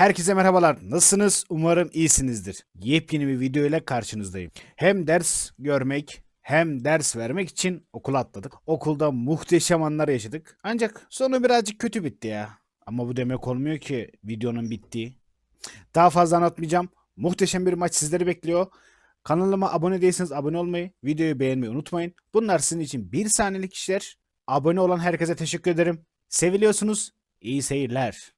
Herkese merhabalar. Nasılsınız? Umarım iyisinizdir. Yepyeni bir video ile karşınızdayım. Hem ders görmek hem ders vermek için okula atladık. Okulda muhteşem anlar yaşadık. Ancak sonu birazcık kötü bitti ya. Ama bu demek olmuyor ki videonun bittiği. Daha fazla anlatmayacağım. Muhteşem bir maç sizleri bekliyor. Kanalıma abone değilseniz abone olmayı, videoyu beğenmeyi unutmayın. Bunlar sizin için bir saniyelik işler. Abone olan herkese teşekkür ederim. Seviliyorsunuz. İyi seyirler.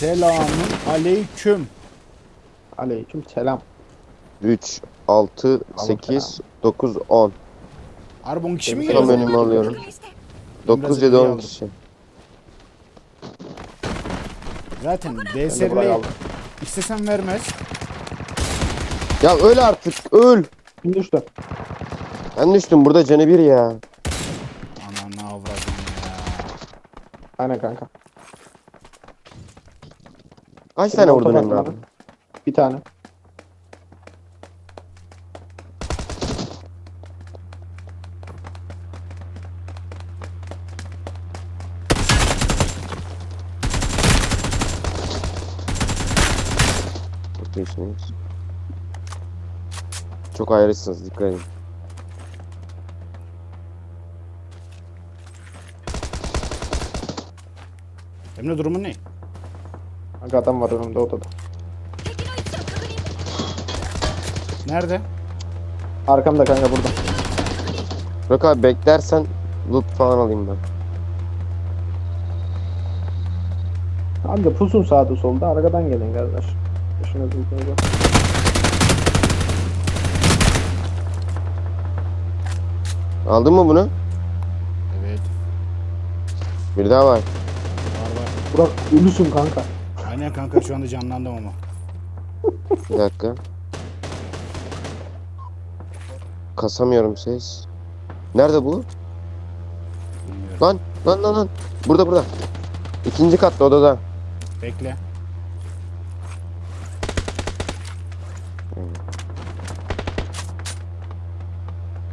Selamun aleyküm. Aleyküm selam. 3, 6, 8, 9, 10. Arbon kişi mi geliyor? önüme alıyorum. Biraz 9 ya da ileri 10 aldım. kişi. Zaten burayı DSR'li aldım. istesem vermez. Ya öl artık öl. Kim düştü? Ben düştüm burada canı bir ya. Ananı avradım ya. Aynen kanka. Kaç tane vurdun Emre abi? Bir tane. Çok iyisiniz. Çok ayrısınız dikkat edin. Emre durumun ne? Kanka adam var önümde odada. Nerede? Arkamda kanka burada. Bırak abi beklersen loot falan alayım ben. Kanka pusun sağda solda arkadan gelin kardeş. Başına durdurdu. Aldın mı bunu? Evet. Bir daha var. Var var. Burak ölüsün kanka. Aynen kanka şu anda canlandım ama. Bir dakika. Kasamıyorum ses. Nerede bu? Bilmiyorum. Lan lan lan lan. Burada burada. İkinci katta odada. Bekle.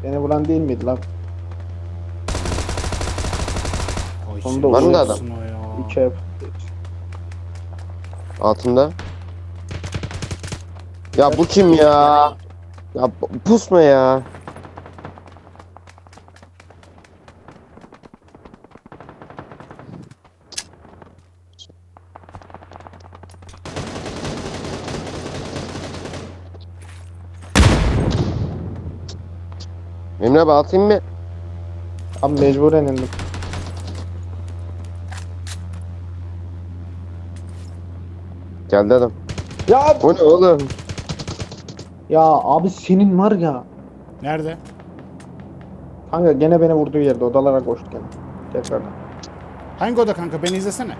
Beni vuran değil miydi lan? Ay, Sonunda Var mı da olsun o ya. İki ev. Altında. Ya bu kim ya? Ya pusma ya. Emre abi atayım mı? Abi mecburen indim. Geldi adam. Ya O ne oğlum? ya abi senin var ya. Nerede? Kanka gene beni vurduğu yerde odalara koştu gene. Tekrardan. Hangi oda kanka? Beni izlesene.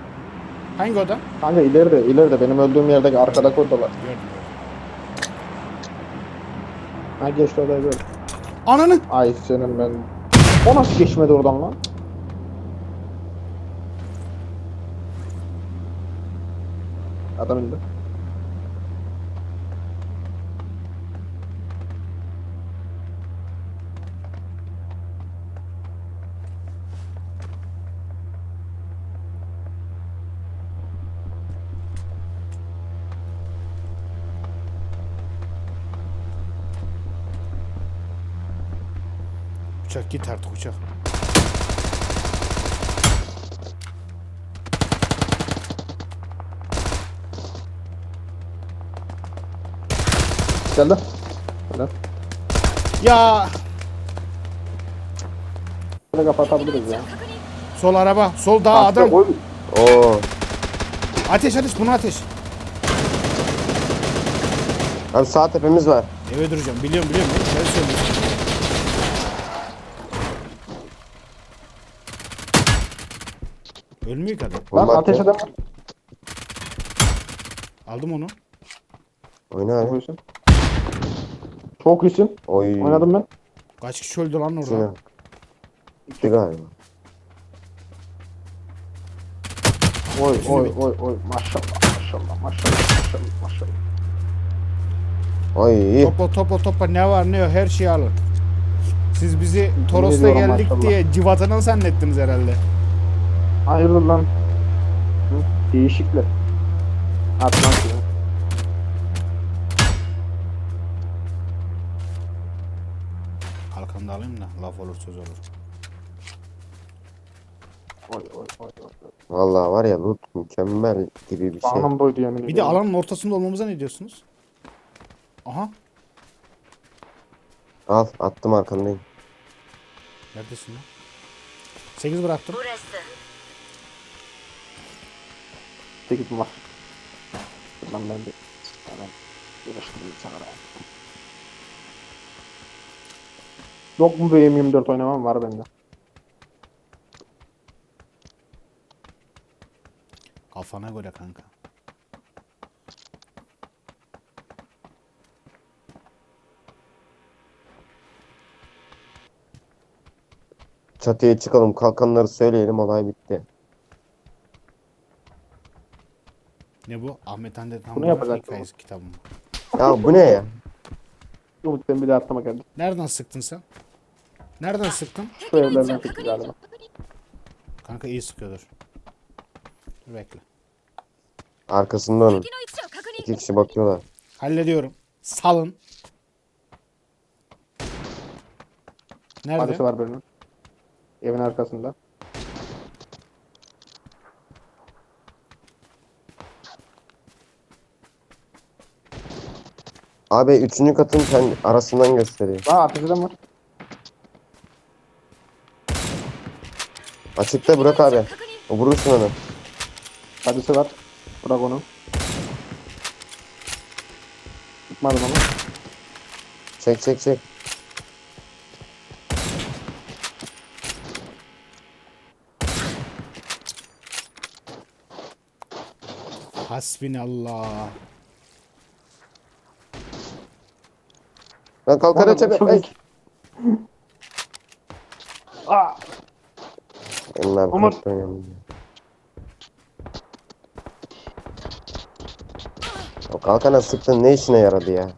Hangi oda? Kanka ileride ileride benim öldüğüm yerdeki arkadaki odalar. Gördüm gördüm. Ha geçti odayı gördüm. Ananı! Ay senin ben. O nasıl geçmedi oradan lan? Adam indi. Uçak git artık uçak. Geldi. Geldi. Ya! Böyle kapatabiliriz ya. Sol araba. Sol dağ adam. Oy. Oo. Ateş ateş bunu ateş. Abi sağ tepemiz var. Eve duracağım. Biliyorum biliyorum. Ben söylüyorum. Ölmüyor kadın. Lan Bomba ateş attı. adam. Aldım onu. Oyna abi. iyisin. Çok iyisin. Oy. Oynadım ben. Kaç kişi öldü lan orada? Sinan. İki galiba. Oy oy bitti. oy oy. Maşallah maşallah maşallah maşallah maşallah. Ay. Topla topla topla ne var ne yok her şeyi alın. Siz bizi Toros'ta ediyorum geldik maşallah. diye civatanı zannettiniz herhalde. Hayırdır lan? Hı? Değişikler. Ki. Kalkanı da alayım da laf olur söz olur. Oy oy oy oy. Vallahi var ya loot mükemmel gibi bir şey. Anam doydu yemin Bir de alanın ortasında olmamıza ne diyorsunuz? Aha. Al attım arkandayım. Neredesin lan? 8 bıraktım. Burası. 8 var. Lan ben de. Hemen uğraştırayım sana. da. Yok mu benim 24 oynamam var bende. Kafana göre kanka. Çatıya çıkalım kalkanları söyleyelim olay bitti. Ne bu? Ahmet Hande Bunu Tanrı'nın yapacak hikayesi kitabı mı? Ya bu ne ya? Umut sen bir de atlamak geldi. Nereden sıktın sen? Nereden sıktın? Şu evlerden çıktı galiba. Kanka iyi sıkıyordur. Dur bekle. Arkasında onun. İki kişi bakıyorlar. Hallediyorum. Salın. Nerede? Adresi var bölümün. Evin arkasında. Abi üçüncü katın sen arasından gösteriyor. Aa arkasından var. Açıkta bırak abi. O vurursun onu. Hadisi var. Bırak onu. Tutmadım onu. Çek çek çek. Hasbinallah. Lan kalkar Oğlum, çok Ay. iyi. Aa, Onlar Umut. korktu önemli. O kalkana sıktın ne işine yaradı ya?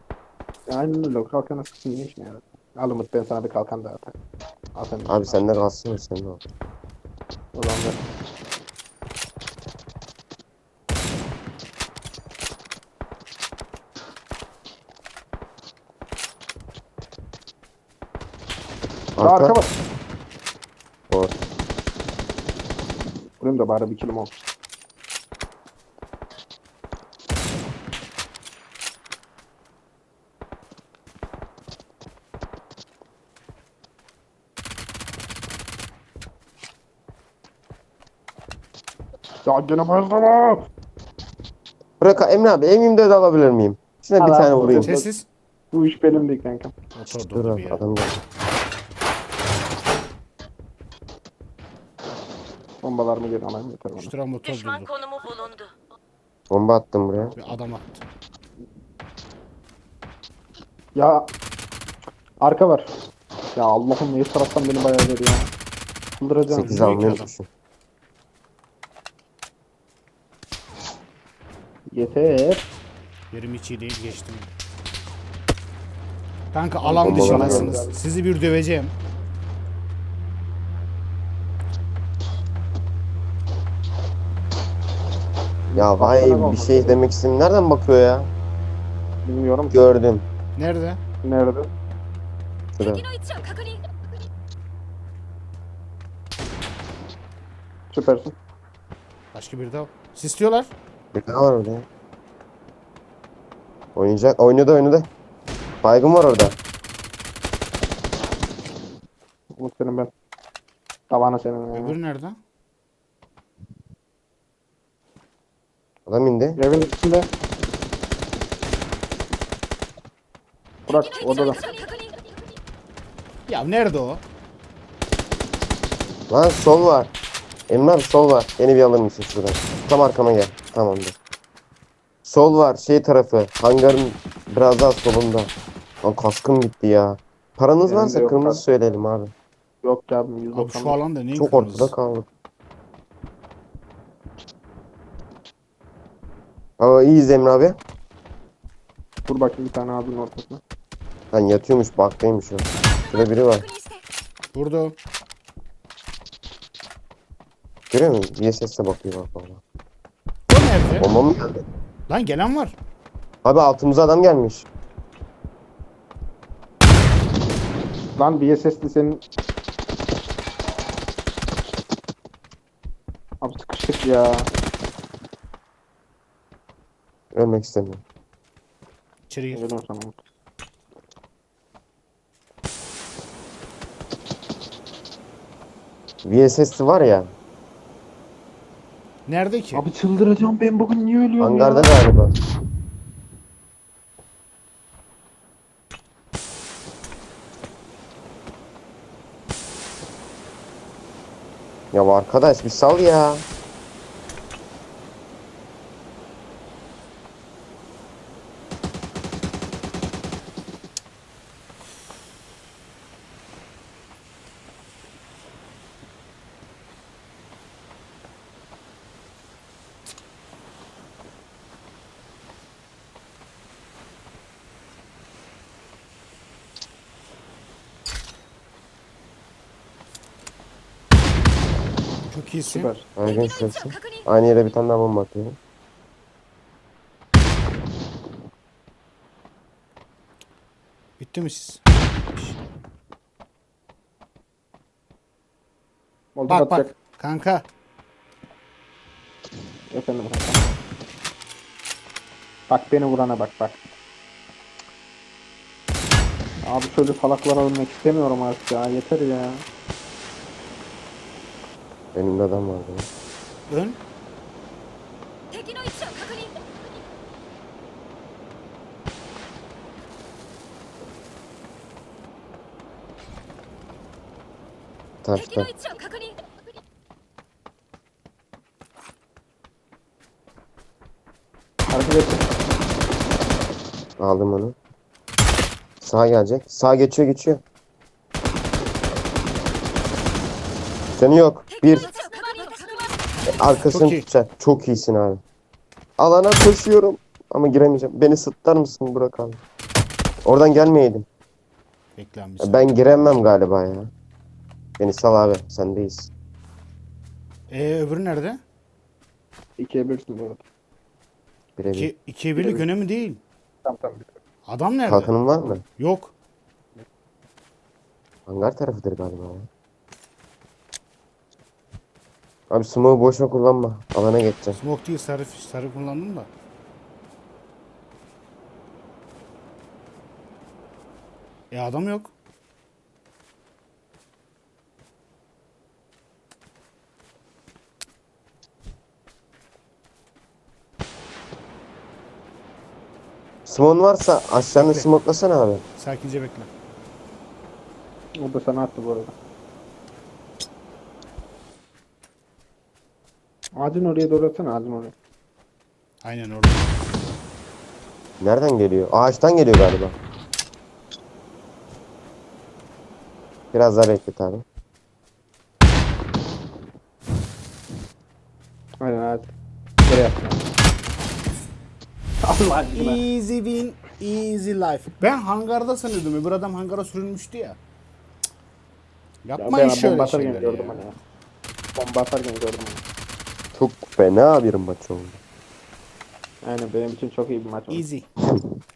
aynen öyle. O kalkanı sıksın ne işine yarar? Al Umut ben sana bir kalkan daha atayım. Al sen de. Abi sende kalsın sende o. O zaman ver. Arka Arka. var. O. Vurayım da bari bir kilim olsun. Ya gene başlama. Bırak Emre abi M24 alabilir miyim? Şuna bir Al tane vurayım. Ses- Sessiz. Bu iş benim değil kankam. Motor Dur bir ya. adam geldi. Bombalarımı geri alayım yeter bana. Motor Düşman konumu bulundu. Bomba attım buraya. Bir adam attı. Ya arka var. Ya Allah'ım ne taraftan beni bayağı veriyor ya. Çıldıracağım. 8 büyük almayı adam. unutmuşum. Yeter. Yerim hiç iyi değil geçtim. Kanka alan bombalar dışındasınız. geldi. Sizi bir döveceğim. Ya vay bir şey demek istedim. Nereden bakıyor ya? Bilmiyorum. Gördüm. Nerede? Nerede? Şurada. Süpersin. Başka biri daha. Sisliyorlar. Bir tane var orada ya. Oynayacak. Oynadı oynadı. Baygın var orada. Umut senin ben. Tavana senin. ya. Nerede? Adam indi. Evin içinde. Bırak odada. Ya nerede o? Lan sol var. Emre sol var. Beni bir alır mısın şuradan? Tam arkama gel. Tamamdır. Sol var şey tarafı. Hangarın biraz daha solunda. Lan kaskım gitti ya. Paranız Benim varsa kırmızı abi. söyleyelim abi. Yok ya abi şu alanda neyin Çok kırmızı? ortada kaldık. Aa iyiyiz Emre abi. Vur bakayım bir tane abinin ortasına. Lan yatıyormuş baktaymış o. Şurada biri var. Burada. Görüyor musun? VSS'e bakıyor bak bana. O nerede? Bomba mı geldi? Lan gelen var. Abi altımıza adam gelmiş. Lan BSS'li senin. Abi sıkıştık ya. Ölmek istemiyorum. İçeri gir. Geliyorum sana. Var ya. Nerede ki? Abi çıldıracağım ben bugün niye ölüyorum Hangarda ya? galiba. Ya arkadaş bir sal ya. Çok iyisin. Süper. Aynen sesi. Aynı yere bir tane daha bomba atıyorum. Bitti mi siz? Oldu Bak atacak. bak. Kanka. Efendim kanka. Bak beni vurana bak bak. Abi şöyle salaklara ölmek istemiyorum artık ya. Yeter ya. Önümde adam vardı. Ön? Tarafta. Arkadaş. Aldım onu. Sağ gelecek. Sağ geçiyor geçiyor. Canı yok. Bir. Arkasını Çok iyi. Çok iyisin abi. Alana koşuyorum. Ama giremeyeceğim. Beni sırtlar mısın Burak abi? Oradan gelmeyeydim. Beklenmiş. Ben giremem galiba ya. Beni sal abi. Sendeyiz. Ee, öbürü nerede? 2'ye 1 numara. Birebir. İki, ikiye birlik değil. Tamam tamam. Adam nerede? Kalkanın var mı? Yok. Hangar tarafıdır galiba ya. Abi smoke'u boşuna kullanma. Alana geçeceğim. Smoke değil sarı, sarı kullandım da. E adam yok. Smoke'un varsa aşağını Bekle. smoke'lasana abi. Sakince bekle. O da sana attı bu arada. Ağacın oraya doğru atsana ağacın oraya. Aynen orada. Nereden geliyor? Ağaçtan geliyor galiba. Biraz daha beklet abi. Aynen ağaç. Buraya at. Allah aşkına. Easy win, easy life. Ben hangarda sanıyordum. Öbür adam hangara sürülmüştü ya. Cık. Ya Yapmayın ben şöyle bomba atarken gördüm ya. hani ya. Bomba atarken gördüm hani. Çok fena bir maç oldu. Aynen benim için çok iyi bir maç oldu. Easy.